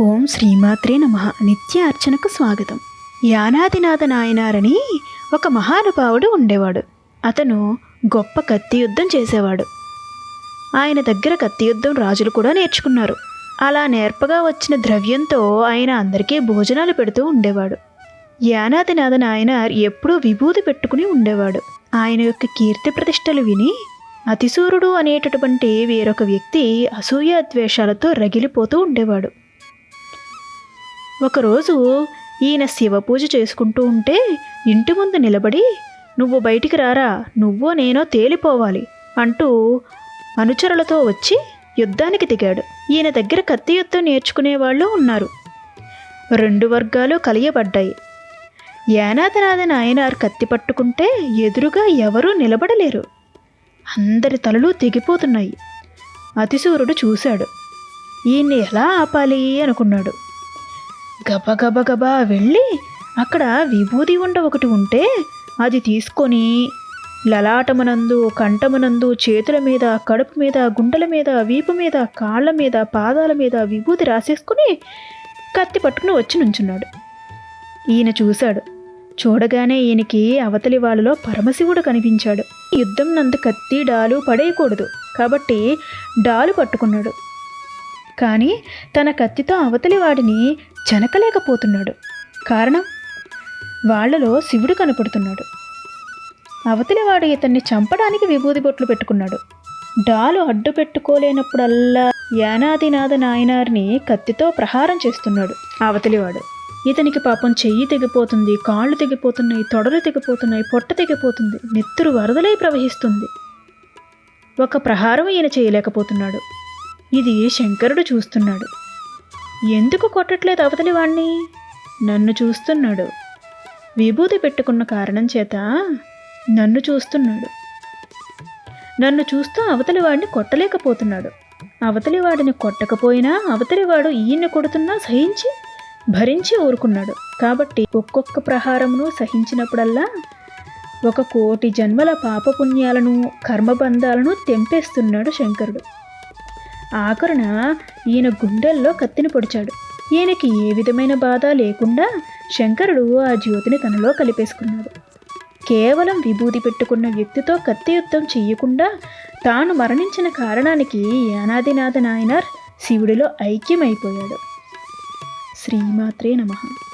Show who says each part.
Speaker 1: ఓం శ్రీమాత్రే నమ. నిత్య అర్చనకు స్వాగతం. యానాదినాథ నాయనారని ఒక మహానుభావుడు ఉండేవాడు. అతను గొప్ప కత్తి యుద్ధం చేసేవాడు. ఆయన దగ్గర కత్తి యుద్ధం రాజులు కూడా నేర్చుకున్నారు. అలా నేర్పగా వచ్చిన ద్రవ్యంతో ఆయన అందరికీ భోజనాలు పెడుతూ ఉండేవాడు. యానాదినాథ నాయనార్ ఎప్పుడూ విభూతి పెట్టుకుని ఉండేవాడు. ఆయన యొక్క కీర్తి ప్రతిష్టలు విని అతిశూరుడు అనేటటువంటి వేరొక వ్యక్తి అసూయ ద్వేషాలతో రగిలిపోతూ ఉండేవాడు. ఒకరోజు ఈయన శివ పూజ చేసుకుంటూ ఉంటే ఇంటి ముందు నిలబడి నువ్వు బయటికి రారా నువ్వో నేనో తేలిపోవాలి అంటూ అనుచరులతో వచ్చి యుద్ధానికి దిగాడు. ఈయన దగ్గర కత్తి యుద్ధం నేర్చుకునే వాళ్ళు ఉన్నారు. రెండు వర్గాలు కలియబడ్డాయి. యానాథనాథ నాయనార్ కత్తి పట్టుకుంటే ఎదురుగా ఎవరూ నిలబడలేరు. అందరి తలలు తెగిపోతున్నాయి. అతిశూరుడు చూశాడు. ఈయన్ని ఎలా ఆపాలి? అనుకున్నాడు. గబగబగబా వెళ్ళి అక్కడ విభూది ఉండ ఒకటి ఉంటే అది తీసుకొని లలాటమనందు కంఠమనందు చేతుల మీద కడుపు మీద గుండెల మీద వీపు మీద కాళ్ళ మీద పాదాల మీద విభూతి రాసేసుకుని కత్తి పట్టుకుని వచ్చి నుంచున్నాడు. ఈయన చూశాడు. చూడగానే ఈయనకి అవతలి వాళ్ళలో పరమశివుడు కనిపించాడు. యుద్ధం నందు కత్తి డాలు పడేయకూడదు. కాబట్టి డాలు పట్టుకున్నాడు. కానీ తన కత్తితో అవతలి వాడిని చెనకలేకపోతున్నాడు. కారణం? వాళ్ళలో శివుడు కనపడుతున్నాడు. అవతలివాడు ఇతన్ని చంపడానికి విభూది బొట్లు పెట్టుకున్నాడు. డాలు అడ్డు పెట్టుకోలేనప్పుడల్లా యానాదినాథ నాయనార్ని కత్తితో ప్రహారం చేస్తున్నాడు అవతలివాడు. ఇతనికి పాపం చెయ్యి తెగిపోతుంది కాళ్ళు తెగిపోతున్నాయి తొడలు తెగిపోతున్నాయి పొట్ట తెగిపోతుంది నెత్తురు వరదలై ప్రవహిస్తుంది. ఒక ప్రహారం ఈయన చేయలేకపోతున్నాడు. ఇది శంకరుడు చూస్తున్నాడు. ఎందుకు కొట్టట్లేదు అవతలి వాణ్ణి? నన్ను చూస్తున్నాడు. విభూతి పెట్టుకున్న కారణం చేత నన్ను చూస్తున్నాడు. నన్ను చూస్తూ అవతలి వాడిని కొట్టలేకపోతున్నాడు. అవతలి వాడిని కొట్టకపోయినా అవతలివాడు ఈయన్ని కొడుతున్నా సహించి భరించి ఊరుకున్నాడు. కాబట్టి ఒక్కొక్క ప్రహారమును సహించినప్పుడల్లా ఒక కోటి జన్మల పాపపుణ్యాలను కర్మబంధాలను తెంపేస్తున్నాడు శంకరుడు. ఆఖరున ఈయన గుండెల్లో కత్తిని పొడిచాడు. ఈయనకి ఏ విధమైన బాధ లేకుండా శంకరుడు ఆ జ్యోతిని తనలో కలిపేసుకున్నాడు. కేవలం విభూతి పెట్టుకున్న వ్యక్తితో కత్తి యుద్ధం చెయ్యకుండా తాను మరణించిన కారణానికి యానాదినాథ నాయనార్ శివుడిలో ఐక్యమైపోయాడు. శ్రీమాత్రే నమః.